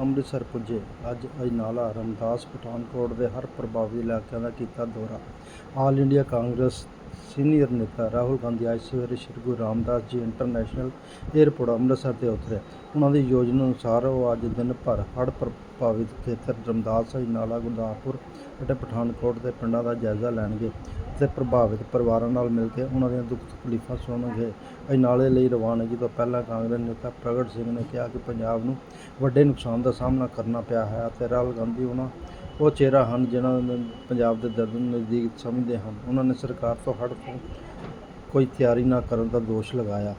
ਅੰਮ੍ਰਿਤਸਰ ਪੁੱਜੇ। ਅੱਜ ਅਜਨਾਲਾ ਰਮਦਾਸ ਪਠਾਨਕੋਟ ਦੇ ਹਰ ਪ੍ਰਭਾਵਿਤ ਇਲਾਕਿਆਂ ਦਾ ਕੀਤਾ ਦੌਰਾ। ਆਲ ਇੰਡੀਆ ਕਾਂਗਰਸ ਸੀਨੀਅਰ ਨੇਤਾ ਰਾਹੁਲ ਗਾਂਧੀ ਅੱਜ ਸਵੇਰੇ ਸ਼੍ਰੀ ਗੁਰੂ ਰਾਮਦਾਸ ਜੀ ਇੰਟਰਨੈਸ਼ਨਲ ਏਅਰਪੋਰਟ ਅੰਮ੍ਰਿਤਸਰ ਤੇ ਉਤਰੇ। ਉਹਨਾਂ ਦੀ ਯੋਜਨਾ ਅਨੁਸਾਰ ਉਹ ਅੱਜ ਦਿਨ ਭਰ ਹੜ੍ਹ ਪ੍ਰਭਾਵਿਤ ਖੇਤਰ ਰਮਦਾਸ ਅਜਨਾਲਾ ਗੁਰਦਾਸਪੁਰ ਅਤੇ ਪਠਾਨਕੋਟ ਦੇ ਪਿੰਡਾਂ ਦਾ ਜਾਇਜ਼ਾ ਲੈਣਗੇ ਅਤੇ ਪ੍ਰਭਾਵਿਤ ਪਰਿਵਾਰਾਂ ਨਾਲ ਮਿਲ ਕੇ ਉਹਨਾਂ ਦੀਆਂ ਦੁੱਖ ਤਕਲੀਫਾਂ ਸੁਣਨਗੇ। ਅਜਨਾਲੇ ਲਈ ਰਵਾਨਗੀ ਤੋਂ ਪਹਿਲਾਂ ਕਾਂਗਰਸ ਨੇਤਾ ਪ੍ਰਗਟ ਸਿੰਘ ਨੇ ਕਿਹਾ ਕਿ ਪੰਜਾਬ ਨੂੰ ਵੱਡੇ ਨੁਕਸਾਨ ਦਾ ਸਾਹਮਣਾ ਕਰਨਾ ਪਿਆ ਹੈ ਅਤੇ ਰਾਹੁਲ ਗਾਂਧੀ ਉਹਨਾਂ ਉਹ ਚਿਹਰਾ ਹਨ ਜਿਨ੍ਹਾਂ ਨੂੰ ਪੰਜਾਬ ਦੇ ਦਰਦ ਨੂੰ ਨਜ਼ਦੀਕ ਸਮਝਦੇ ਹਨ। ਉਹਨਾਂ ਨੇ ਸਰਕਾਰ ਤੋਂ ਹੜ ਤੋਂ ਕੋਈ ਤਿਆਰੀ ਨਾ ਕਰਨ ਦਾ ਦੋਸ਼ ਲਗਾਇਆ।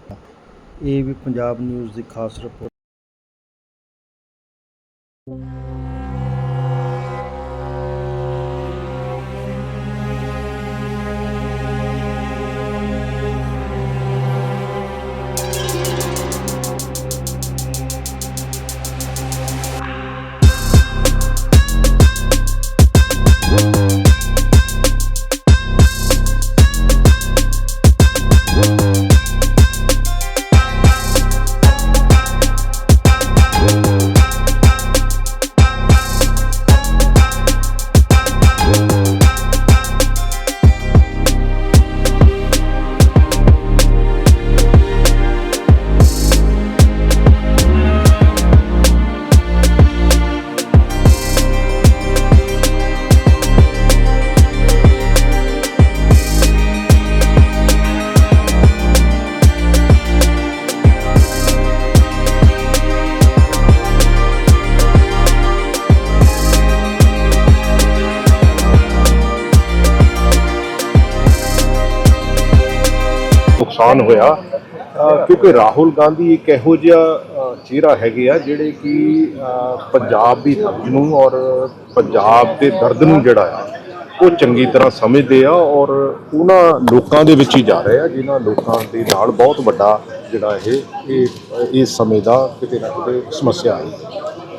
ਇਹ ਵੀ ਪੰਜਾਬ ਨਿਊਜ਼ ਦੀ ਖਾਸ ਰਿਪੋਰਟ। ਨੁਕਸਾਨ ਹੋਇਆ। ਕਿਉਂਕਿ ਰਾਹੁਲ ਗਾਂਧੀ ਇੱਕ ਇਹੋ ਜਿਹਾ ਚਿਹਰਾ ਹੈਗੇ ਆ ਜਿਹੜੇ ਕਿ ਪੰਜਾਬ ਦੀ ਦਰਦ ਨੂੰ ਔਰ ਪੰਜਾਬ ਦੇ ਦਰਦ ਨੂੰ ਜਿਹੜਾ ਆ, ਉਹ ਚੰਗੀ ਤਰ੍ਹਾਂ ਸਮਝਦੇ ਆ ਔਰ ਉਹਨਾਂ ਲੋਕਾਂ ਦੇ ਵਿੱਚ ਹੀ ਜਾ ਰਹੇ ਆ, ਜਿਨ੍ਹਾਂ ਲੋਕਾਂ ਦੇ ਨਾਲ ਬਹੁਤ ਵੱਡਾ ਜਿਹੜਾ ਇਹ ਇਹ ਇਸ ਸਮੇਂ ਦਾ ਕਿਤੇ ਨਾ ਕਿਤੇ ਸਮੱਸਿਆ ਹੈ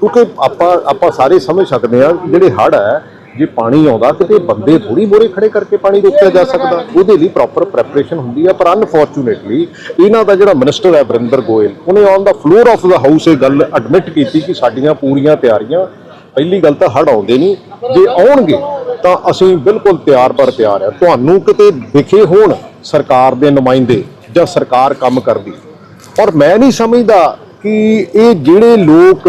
ਕਿਉਂਕਿ ਆਪਾਂ ਆਪਾਂ ਸਾਰੇ ਸਮਝ ਸਕਦੇ ਆ ਜਿਹੜੇ ਹੜ੍ਹ ਹੈ, ਜੇ ਪਾਣੀ ਆਉਂਦਾ ਕਿਤੇ ਬੰਦੇ ਥੋੜੀ ਮੋਰੇ ਖੜੇ ਕਰਕੇ ਪਾਣੀ ਰੋਕਿਆ ਜਾ ਸਕਦਾ। ਉਹਦੇ ਲਈ ਪ੍ਰੋਪਰ ਪ੍ਰੈਪਰੇਸ਼ਨ ਹੁੰਦੀ ਆ, ਪਰ ਅਨਫੋਰਚੂਨੇਟਲੀ ਇਹਨਾਂ ਦਾ ਜਿਹੜਾ ਮਿਨਿਸਟਰ ਹੈ ਵਰਿੰਦਰ ਗੋਇਲ, ਉਹਨੇ on the floor of the house ਇਹ ਗੱਲ ਐਡਮਿਟ ਕੀਤੀ ਕਿ ਸਾਡੀਆਂ ਪੂਰੀਆਂ ਤਿਆਰੀਆਂ, ਪਹਿਲੀ ਗੱਲ ਤਾਂ ਹੜ੍ਹ ਆਉਂਦੇ ਨਹੀਂ, ਜੇ ਆਉਣਗੇ ਤਾਂ ਅਸੀਂ ਬਿਲਕੁਲ ਤਿਆਰ ਪਰ ਤਿਆਰ ਆ ਤੁਹਾਨੂੰ ਕਿਤੇ ਦਿਖੇ ਹੋਣ ਸਰਕਾਰ ਦੇ ਨੁਮਾਇੰਦੇ ਜਾਂ ਸਰਕਾਰ ਕੰਮ ਕਰਦੀ। ਔਰ ਮੈਂ ਨਹੀਂ ਸਮਝਦਾ ਕਿ ਇਹ ਜਿਹੜੇ ਲੋਕ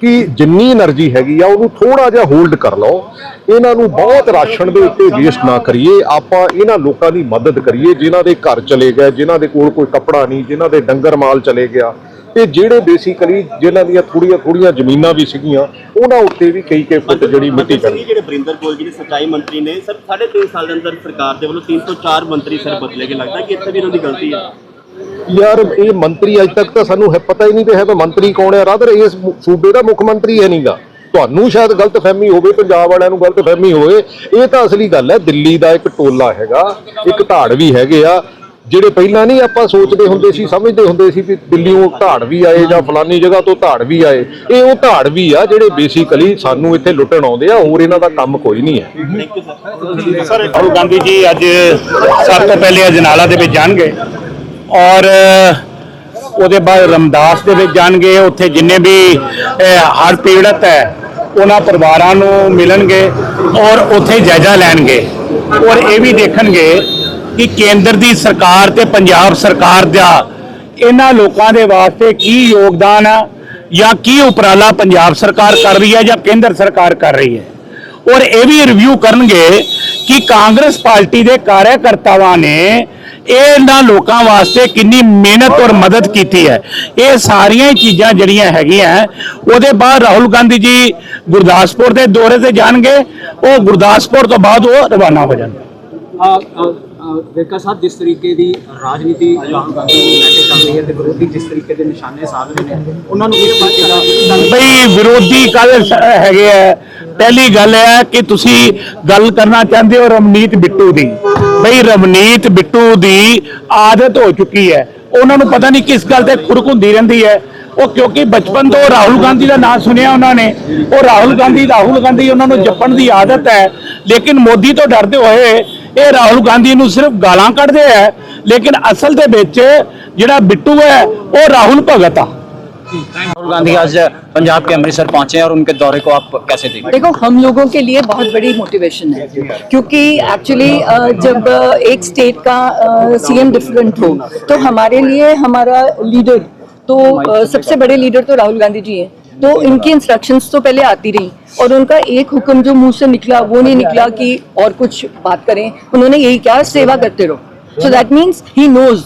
ਕਿ ਜਿੰਨੀ એનર્ਜੀ ਹੈਗੀ ਆ ਉਹਨੂੰ ਥੋੜਾ ਜਿਹਾ ਹੋਲਡ ਕਰ ਲਓ। ਇਹਨਾਂ ਨੂੰ ਬਹੁਤ ਰਾਸ਼ਨ ਦੇ ਉੱਤੇ ਵੇਸਟ ਨਾ ਕਰੀਏ। ਆਪਾਂ ਇਹਨਾਂ ਲੋਕਾਂ ਦੀ ਮਦਦ ਕਰੀਏ ਜਿਨ੍ਹਾਂ ਦੇ ਘਰ ਚਲੇ ਗਏ ਜਿਨ੍ਹਾਂ ਦੇ ਕੋਲ ਕੋਈ ਕੱਪੜਾ ਨਹੀਂ ਜਿਨ੍ਹਾਂ ਦੇ ਡੰਗਰ ਮਾਲ ਚਲੇ ਗਿਆ। ਤੇ ਜਿਹੜੇ ਬੇਸਿਕਲੀ ਜਿਨ੍ਹਾਂ ਦੀਆਂ ਥੋੜੀਆਂ ਥੋੜੀਆਂ ਜ਼ਮੀਨਾਂ ਵੀ ਸੀਗੀਆਂ ਉਹਨਾਂ ਉੱਤੇ ਵੀ ਕਈ ਕਈ ਫੁੱਟ ਜਿਹੜੀ ਮਿੱਟੀ ਚੜ ਗਈ ਜਿਹੜੇ ਬਰਿੰਦਰ ਕੋਲ ਜਿਹੜੇ ਸਚਾਈ ਮੰਤਰੀ ਨੇ ਸਰ 3.5 ਸਾਲ ਦੇ ਅੰਦਰ ਸਰਕਾਰ ਦੇ ਵੱਲੋਂ 304 ਮੰਤਰੀ ਸਰ ਬਦਲੇ ਗਏ। ਲੱਗਦਾ ਕਿ ਇੱਥੇ ਵੀ ਉਹਨਾਂ ਦੀ ਗਲਤੀ ਹੈ? ਯਾਰ, ਇਹ ਮੰਤਰੀ ਅੱਜ ਤੱਕ ਤਾਂ ਸਾਨੂੰ ਪਤਾ ਹੀ ਨਹੀਂ ਤੇ ਹੈ ਵੀ ਮੰਤਰੀ ਕੌਣ ਹੈ। ਰਾਦਰ ਇਸ ਸੂਬੇ ਦਾ ਮੁੱਖ ਮੰਤਰੀ ਹੈ ਨਹੀਂਗਾ ਤੁਹਾਨੂੰ ਸ਼ਾਇਦ ਗਲਤਫਹਿਮੀ ਹੋਵੇ, ਪੰਜਾਬ ਵਾਲਿਆਂ ਨੂੰ ਗਲਤਫਹਿਮੀ ਹੋਵੇ। ਇਹ ਤਾਂ ਅਸਲੀ ਗੱਲ ਹੈ, ਦਿੱਲੀ ਦਾ ਇੱਕ ਟੋਲਾ ਹੈਗਾ, ਇੱਕ ਧਾੜ ਵੀ ਹੈਗੇ ਆ, ਜਿਹੜੇ ਪਹਿਲਾਂ ਨਹੀਂ ਆਪਾਂ ਸੋਚਦੇ ਹੁੰਦੇ ਸੀ, ਸਮਝਦੇ ਹੁੰਦੇ ਸੀ ਵੀ ਦਿੱਲੀੋਂ ਧਾੜ ਵੀ ਆਏ ਜਾਂ ਫਲਾਨੀ ਜਗ੍ਹਾ ਤੋਂ ਧਾੜ ਵੀ ਆਏ। ਇਹ ਉਹ ਧਾੜ ਵੀ ਆ, ਜਿਹੜੇ ਬੇਸਿਕਲੀ ਸਾਨੂੰ ਇੱਥੇ ਲੁੱਟਣ ਆਉਂਦੇ ਆ, ਹੋਰ ਇਹਨਾਂ ਦਾ ਕੰਮ ਕੋਈ ਨਹੀਂ ਹੈ। ਸਰ, ਰਾਹੁਲ ਗਾਂਧੀ ਜੀ ਅੱਜ ਸਭ ਤੋਂ ਪਹਿਲੇ ਅਜਨਾਲਾ ਦੇ ਵਿੱਚ ਜਾਣਗੇ। ਔਰ ਉਹਦੇ ਬਾਅਦ ਰਮਦਾਸ ਦੇ ਵਿੱਚ ਜਾਣਗੇ, ਉੱਥੇ ਜਿੰਨੇ ਵੀ ਹੜ੍ਹ ਪੀੜਤ ਹੈ, ਉਹਨਾਂ ਪਰਿਵਾਰਾਂ ਨੂੰ ਮਿਲਣਗੇ ਔਰ ਉੱਥੇ ਜਾਇਜ਼ਾ ਲੈਣਗੇ। ਔਰ ਇਹ ਵੀ ਦੇਖਣਗੇ ਕਿ ਕੇਂਦਰ ਦੀ ਸਰਕਾਰ ਤੇ ਪੰਜਾਬ ਸਰਕਾਰ ਦਾ ਇਹਨਾਂ ਲੋਕਾਂ ਦੇ ਵਾਸਤੇ ਕੀ ਯੋਗਦਾਨ ਆ ਜਾਂ ਕੀ ਉਪਰਾਲਾ ਪੰਜਾਬ ਸਰਕਾਰ ਕਰ ਰਹੀ ਹੈ ਜਾਂ ਕੇਂਦਰ ਸਰਕਾਰ ਕਰ ਰਹੀ ਹੈ। ਔਰ ਇਹ ਵੀ ਰਿਵਿਊ ਕਰਨਗੇ ਕਿ ਕਾਂਗਰਸ ਪਾਰਟੀ ਦੇ ਕਾਰਜਕਰਤਾਵਾਂ ਨੇ ਇਹਨਾਂ ਲੋਕਾਂ ਵਾਸਤੇ ਕਿੰਨੀ ਮਿਹਨਤ ਔਰ ਮਦਦ ਕੀਤੀ ਹੈ। ਇਹ ਸਾਰੀਆਂ ਹੀ ਚੀਜ਼ਾਂ ਜਿਹੜੀਆਂ ਹੈਗੀਆਂ, ਉਹਦੇ ਬਾਅਦ ਰਾਹੁਲ ਗਾਂਧੀ ਜੀ ਗੁਰਦਾਸਪੁਰ ਦੇ ਦੌਰੇ ਤੇ ਜਾਣਗੇ, ਉਹ ਗੁਰਦਾਸਪੁਰ ਤੋਂ ਬਾਅਦ ਉਹ ਰਵਾਨਾ ਹੋ ਜਾਣਗੇ। ਵੇਰਕਾ ਸਾਹਿਬ, ਜਿਸ ਤਰੀਕੇ ਦੀ ਰਾਜਨੀਤੀ ਰਾਹੁਲ ਗਾਂਧੀ ਨੂੰ ਲੈ ਕੇ ਚੱਲ ਰਹੀ ਹੈ ਤੇ ਵਿਰੋਧੀ ਜਿਸ ਤਰੀਕੇ ਦੇ ਨਿਸ਼ਾਨੇ ਸਾਧ ਰਹੇ ਨੇ, ਉਹਨਾਂ ਨੂੰ ਇਸ ਤਰੀਕੇ ਬਈ ਵਿਰੋਧੀ ਕਾਹਦੇ ਹੈਗੇ ਆ। ਪਹਿਲੀ ਗੱਲ ਹੈ ਕਿ ਤੁਸੀਂ ਗੱਲ ਕਰਨਾ ਚਾਹੁੰਦੇ ਹੋ ਰਮਨੀਤ ਬਿੱਟੂ ਦੀ। ਬਈ ਰਮਨੀਤ ਬਿੱਟੂ ਦੀ ਆਦਤ ਹੋ ਚੁੱਕੀ ਹੈ। ਉਹਨਾਂ ਨੂੰ ਪਤਾ ਨਹੀਂ ਕਿਸ ਗੱਲ ਤੇ ਖੁਰਕ ਹੁੰਦੀ ਰਹਿੰਦੀ ਹੈ। ਉਹ ਕਿਉਂਕਿ ਬਚਪਨ ਤੋਂ ਰਾਹੁਲ ਗਾਂਧੀ ਦਾ ਨਾਮ ਸੁਣਿਆ ਉਹਨਾਂ ਨੇ। ਉਹ ਰਾਹੁਲ ਗਾਂਧੀ ਰਾਹੁਲ ਗਾਂਧੀ ਉਹਨਾਂ ਨੂੰ ਜਪਣ ਦੀ ਆਦਤ ਹੈ। ਲੇਕਿਨ ਮੋਦੀ ਤੋਂ ਡਰਦੇ ਹੋਏ ਇਹ ਰਾਹੁਲ ਗਾਂਧੀ ਨੂੰ ਸਿਰਫ ਗਾਲਾਂ ਕੱਢਦੇ ਆ ਲੇਕਿਨ ਅਸਲ ਦੇ ਵਿੱਚ ਜਿਹੜਾ ਬਿੱਟੂ ਹੈ ਉਹ ਰਾਹੁਲ भगत ਆ राहुल गांधी आज पंजाब के अमृतसर पहुंचे हैं और उनके दौरे को आप कैसे देखते हैं देखो हम लोगों के लिए बहुत बड़ी मोटिवेशन है क्योंकि एक्चुअली जब अ, एक स्टेट का सीएम डिफरेंट हो तो हमारे लिए हमारा लीडर तो अ, सबसे बड़े लीडर तो राहुल गांधी जी हैं तो इनकी इंस्ट्रक्शंस तो पहले आती रही और उनका एक हुक्म जो मुँह से निकला वो नहीं निकला कि और कुछ बात करें। उन्होंने यही कहा सेवा करते रहो। So that means he knows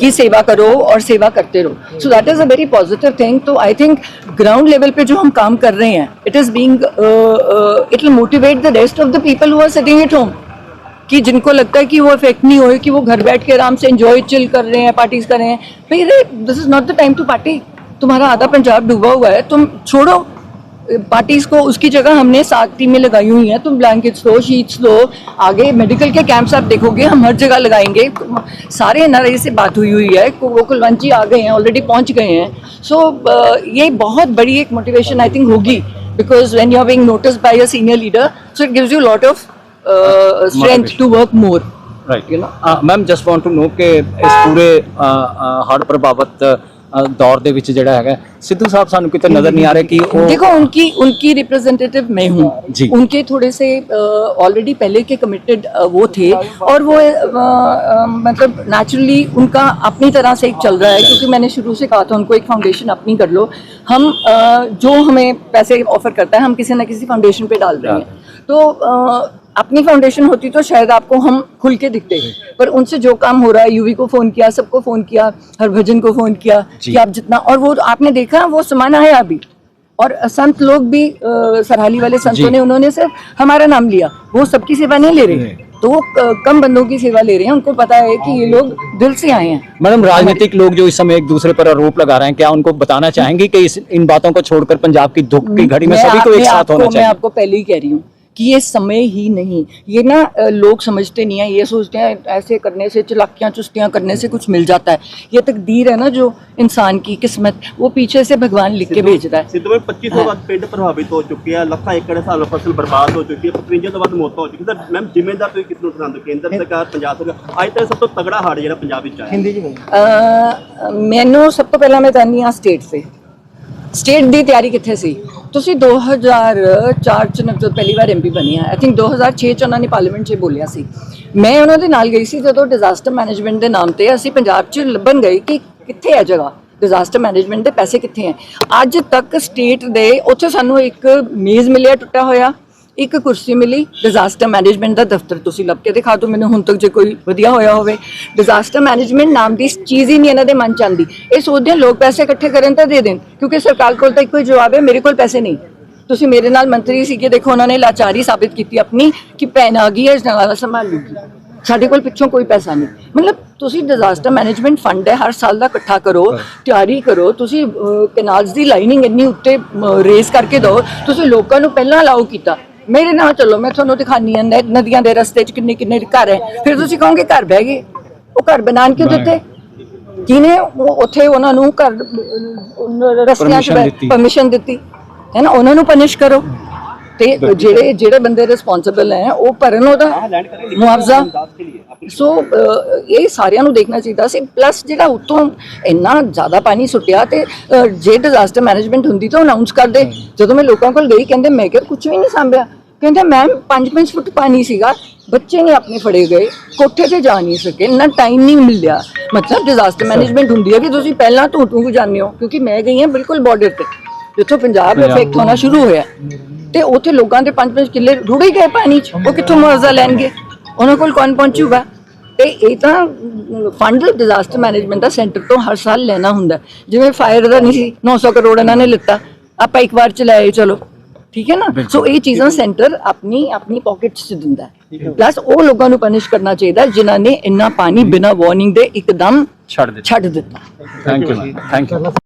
कि सेवा करो और सेवा करते रहो। So that is a very positive thing तो आई थिंक ग्राउंड लेवल पे जो हम काम कर रहे हैं it is being it will motivate the rest of the people who are sitting at home कि जिनको लगता है कि वो इफ़ेक्ट नहीं हो कि वो घर बैठ के आराम से एंजॉय चिल कर रहे हैं पार्टीज़ कर रहे हैं। भाई this is not the time to party तुम्हारा आधा पंजाब डूबा हुआ है तुम छोड़ो। पार्टीज़ को उसकी जगह हमने सात टीमें लगाई हुई हैं तुम ब्लैंकेट्स लो शीट्स लो आगे मेडिकल के कैंप्स आप देखोगे हम हर जगह लगाएँगे। सारे एन से बात हुई हुई है वो कुलवंत जी आ गए हैं ऑलरेडी पहुँच गए हैं। सो uh, ये बहुत बड़ी एक मोटिवेशन आई थिंक होगी because when you are being notice by your senior leader so it gives you lot of strength to work more right you know ma'am just want to know के इस पूरे uh, uh, हर प्रभावित दौर दे विच जेड़ा सिद्धू साहब सानू कितने नज़र नहीं आ रहे कि वो देखो उनकी उनकी रिप्रेजेंटेटिव मैं हूँ उनके थोड़े से ऑलरेडी पहले के कमिटेड वो थे और वो मतलब नेचुरली उनका अपनी तरह से एक चल रहा है क्योंकि मैंने शुरू से कहा था उनको एक फाउंडेशन अपनी कर लो हम जो हमें पैसे ऑफ़र करता है हम किसी ना किसी फाउंडेशन पे डाल रहे हैं तो अपनी फाउंडेशन होती तो शायद आपको हम खुल के दिखते। पर उनसे जो काम हो रहा है यूवी को फ़ोन किया सबको फ़ोन किया हरभजन को फ़ोन किया कि आप जितना और वो आपने देखा वो समान आया अभी। और संत लोग भी सरहाली वाले संतों ने उन्होंने सिर्फ़ हमारा नाम लिया। वो सबकी सेवा नहीं ले रहे। तो वो कम बंदों की सेवा ले रहे हैं। उनको पता है कि ये लोग दिल से आए हैं। मैडम राजनीतिक लोग जो इस समय एक दूसरे पर आरोप लगा रहे हैं क्या उनको बताना चाहेंगे कि इस इन बातों को छोड़कर पंजाब की दुख की घड़ी में सभी को एक साथ होना मैं आपको पहले ही कह रही हूँ। कि ये समय ही नहीं ये ना अ, लोग समझते नहीं है ये सोचते हैं ऐसे करने से चलाकियां चुस्तियां करने से कुछ मिल जाता है ये तकदीर है ना जो इंसान की किस्मत वो पीछे से भगवान लिख के भेजता है ਸਿੱਧੂ ਵਿੱਚ 25 ਤੋਂ ਵੱਧ ਪਿੰਡ ਪ੍ਰਭਾਵਿਤ ਹੋ ਚੁੱਕੇ ਆ ਲੱਖਾਂ ਏਕੜ ਸਾਲ ਫਸਲ ਬਰਬਾਦ ਹੋ ਚੁੱਕੀ ਹੈ 55 ਤੋਂ ਵੱਧ ਮੌਤਾਂ ਹੋ ਚੁੱਕੀਆਂ ਸਰ ਮੈਮ ਜ਼ਿੰਮੇਦਾਰ ਤੁਸੀਂ ਕਿਸ ਨੂੰ ਠਹਿਰਾਉਂਦੇ ਹੋ ਕੇਂਦਰ ਸਰਕਾਰ ਪੰਜਾਬ ਸਰਕਾਰ ਅੱਜ ਤੱਕ ਸਭ ਤੋਂ ਤਗੜਾ ਹਾੜ ਜਿਹੜਾ ਪੰਜਾਬ ਵਿੱਚ ਆਇਆ ਅ, ਮੈਨੂੰ ਸਭ ਤੋਂ ਪਹਿਲਾਂ ਮੈਂ ਜਾਣੀ ਆ ਸਟੇਟ ਸੇ ਸਟੇਟ ਦੀ ਤਿਆਰੀ ਕਿੱਥੇ ਸੀ? ਤੁਸੀਂ 2004 ਚ ਨਾ ਪਹਿਲੀ ਵਾਰ ਐਮਪੀ ਬਣੀ ਆ। ਆਈ ਥਿੰਕ 2006 ਚ ਉਹਨਾਂ ਨੇ ਪਾਰਲੀਮੈਂਟ 'ਚ ਬੋਲਿਆ ਸੀ। ਮੈਂ ਉਹਨਾਂ ਦੇ ਨਾਲ ਗਈ ਸੀ ਜਦੋਂ ਡਿਜ਼ਾਸਟਰ ਮੈਨੇਜਮੈਂਟ ਦੇ ਨਾਮ ਤੇ ਅਸੀਂ ਪੰਜਾਬ 'ਚ ਲੱਭਣ ਗਏ ਕਿ ਕਿੱਥੇ ਹੈ ਜਗ੍ਹਾ? ਡਿਜ਼ਾਸਟਰ ਮੈਨੇਜਮੈਂਟ ਦੇ ਪੈਸੇ ਕਿੱਥੇ ਹੈ ਅੱਜ ਤੱਕ ਸਟੇਟ ਦੇ ਉੱਥੇ ਸਾਨੂੰ ਇੱਕ ਮੇਜ਼ ਮਿਲਿਆ, ਟੁੱਟਾ ਹੋਇਆ। ਇੱਕ ਕੁਰਸੀ ਮਿਲੀ ਡਿਜ਼ਾਸਟਰ ਮੈਨੇਜਮੈਂਟ ਦਾ ਦਫ਼ਤਰ ਤੁਸੀਂ ਲੱਭ ਕੇ ਦਿਖਾ ਦਿਓ ਮੈਨੂੰ ਹੁਣ ਤੱਕ ਜੇ ਕੋਈ ਵਧੀਆ ਹੋਇਆ ਹੋਵੇ। ਡਿਜ਼ਾਸਟਰ ਮੈਨੇਜਮੈਂਟ ਨਾਮ ਦੀ ਚੀਜ਼ ਹੀ ਨਹੀਂ ਇਹਨਾਂ ਦੇ ਮਨ ਚ ਆਉਂਦੀ। ਇਹ ਸੋਚਦੇ ਆ ਲੋਕ ਪੈਸੇ ਇਕੱਠੇ ਕਰਨ ਤਾਂ ਦੇ ਦੇਣ ਕਿਉਂਕਿ ਸਰਕਾਰ ਕੋਲ ਤਾਂ ਇੱਕੋ ਹੀ ਜਵਾਬ ਹੈ ਮੇਰੇ ਕੋਲ ਪੈਸੇ ਨਹੀਂ। ਤੁਸੀਂ ਮੇਰੇ ਨਾਲ ਮੰਤਰੀ ਸੀਗੇ ਦੇਖੋ ਉਹਨਾਂ ਨੇ ਲਾਚਾਰੀ ਸਾਬਿਤ ਕੀਤੀ ਆਪਣੀ ਕਿ ਪੈਨ ਆ ਗਈ ਹੈ ਇਸ ਨਾਲ ਸੰਭਾਲ ਲੂਗੀ ਸਾਡੇ ਕੋਲ ਪਿੱਛੋਂ ਕੋਈ ਪੈਸਾ ਨਹੀਂ। ਮਤਲਬ ਤੁਸੀਂ ਡਿਜ਼ਾਸਟਰ ਮੈਨੇਜਮੈਂਟ ਫੰਡ ਹੈ ਹਰ ਸਾਲ ਦਾ ਇਕੱਠਾ ਕਰੋ ਤਿਆਰੀ ਕਰੋ ਤੁਸੀਂ ਕੈਨਾਲਸ ਦੀ ਲਾਈਨਿੰਗ ਇੰਨੀ ਉੱਤੇ ਰੇਸ ਕਰਕੇ ਦਿਓ ਤੁਸੀਂ ਲੋਕਾਂ ਨੂੰ ਪਹਿਲਾਂ ਅਲਾਉ ਕੀਤਾ। ਮੇਰੇ ਨਾਲ ਚੱਲੋ ਮੈਂ ਤੁਹਾਨੂੰ ਦਿਖਾਨੀ ਆ ਨਦੀਆਂ ਦੇ ਰਸਤੇ 'ਚ ਕਿੰਨੇ ਕਿੰਨੇ ਘਰ ਹੈ। ਫਿਰ ਤੁਸੀਂ ਕਹੋਗੇ ਘਰ ਬਹਿ ਗਏ? ਉਹ ਘਰ ਬਣਾਉਣ ਕਿਉਂ ਦਿੱਤੇ? ਕਿਨੇ ਉੱਥੇ ਉਹਨਾਂ ਨੂੰ ਘਰ ਰਸਤਿਆਂ 'ਚ ਪਰਮਿਸ਼ਨ ਦਿੱਤੀ। ਹੈ ਨਾ? ਉਹਨਾਂ ਨੂੰ ਪਨਿਸ਼ ਕਰੋ। ਤੇ ਜਿਹੜੇ ਜਿਹੜੇ ਬੰਦੇ ਰਿਸਪੌਂਸਿਬਲ ਹੈ ਉਹ ਭਰਨ ਉਹਦਾ ਮੁਆਵਜ਼ਾ। ਸੋ ਇਹ ਸਾਰਿਆਂ ਨੂੰ ਦੇਖਣਾ ਚਾਹੀਦਾ ਸੀ। ਪਲੱਸ ਜਿਹੜਾ ਉਤੋਂ ਇੰਨਾ ਜ਼ਿਆਦਾ ਪਾਣੀ ਸੁੱਟਿਆ ਤੇ ਜੇ ਡਿਜ਼ਾਸਟਰ ਮੈਨੇਜਮੈਂਟ ਹੁੰਦੀ ਤਾਂ ਅਨਾਉਂਸ ਕਰ ਦੇ। ਜਦੋਂ ਮੈਂ ਲੋਕਾਂ ਕੋਲ ਗਈ ਕਹਿੰਦੇ ਮੈਂ ਕਿਹਾ ਕੁਝ ਵੀ ਨਹੀਂ ਸਾਂਭਿਆ। ਕਹਿੰਦੇ ਮੈਮ 5-5 ਫੁੱਟ ਪਾਣੀ ਸੀਗਾ। ਬੱਚੇ ਨੇ ਆਪਣੇ ਫੜੇ ਗਏ। ਕੋਠੇ ਤੇ ਜਾ ਨਹੀਂ ਸਕੇ। ਇੰਨਾ ਟਾਈਮ ਨਹੀਂ ਮਿਲਿਆ। ਮਤਲਬ ਡਿਜ਼ਾਸਟਰ ਮੈਨੇਜਮੈਂਟ ਹੁੰਦੀ ਹੈ ਕਿ ਤੁਸੀਂ ਪਹਿਲਾਂ ਤੋਂ ਤੋਂ ਜਾਂਦੇ ਹੋ। ਕਿਉਂਕਿ ਮੈਂ ਗਈ ਹਾਂ ਬਿਲਕੁਲ ਬਾਰਡਰ ਤੇ। ਜਿੱਥੋਂ ਪੰਜਾਬ ਇਫੈਕਟ ਹੋਣਾ ਸ਼ੁਰੂ ਹੋਇਆ। ਤੇ ਉੱਥੇ ਲੋਕਾਂ ਦੇ 5-5 ਕਿੱਲੇ ਰੁੜ ਹੀ ਗਏ ਪਾਣੀ 'ਚ। ਉਹ ਕਿੱਥੋਂ ਮੁਆਵਜ਼ਾ ਲੈਣਗੇ? ਉਹਨਾਂ ਕੋਲ ਕੌਣ ਪਹੁੰਚੂਗਾ? ਤੇ ਇਹ ਤਾਂ ਫੰਡ ਡਿਜ਼ਾਸਟਰ ਮੈਨੇਜਮੈਂਟ ਦਾ ਸੈਂਟਰ ਤੋਂ ਹਰ ਸਾਲ ਲੈਣਾ ਹੁੰਦਾ। ਜਿਵੇਂ ਫਾਇਰ ਦਾ ਨਹੀਂ ਸੀ 900 ਕਰੋੜ ਇਹਨਾਂ ਨੇ ਲਿੱਤਾ। ਆਪਾਂ ਇੱਕ ਵਾਰ ਚਲਾਏ ਚਲੋ। ਠੀਕ ਹੈ ਨਾ? ਸੋ ਇਹ ਚੀਜ਼ਾਂ ਸੈਂਟਰ ਆਪਣੀ ਆਪਣੀ ਪਾਕਟਸ 'ਚ ਦਿੰਦਾ ਪਲੱਸ ਉਹ ਲੋਕਾਂ ਨੂੰ ਪਨਿਸ਼ ਕਰਨਾ ਚਾਹੀਦਾ ਜਿਨ੍ਹਾਂ ਨੇ ਇੰਨਾ ਪਾਣੀ ਬਿਨਾਂ ਵਾਰਨਿੰਗ ਦੇ ਇੱਕਦਮ ਛੱਡ ਦਿੱਤਾ। ਛੱਡ ਦਿੱਤਾ। Thank you thank you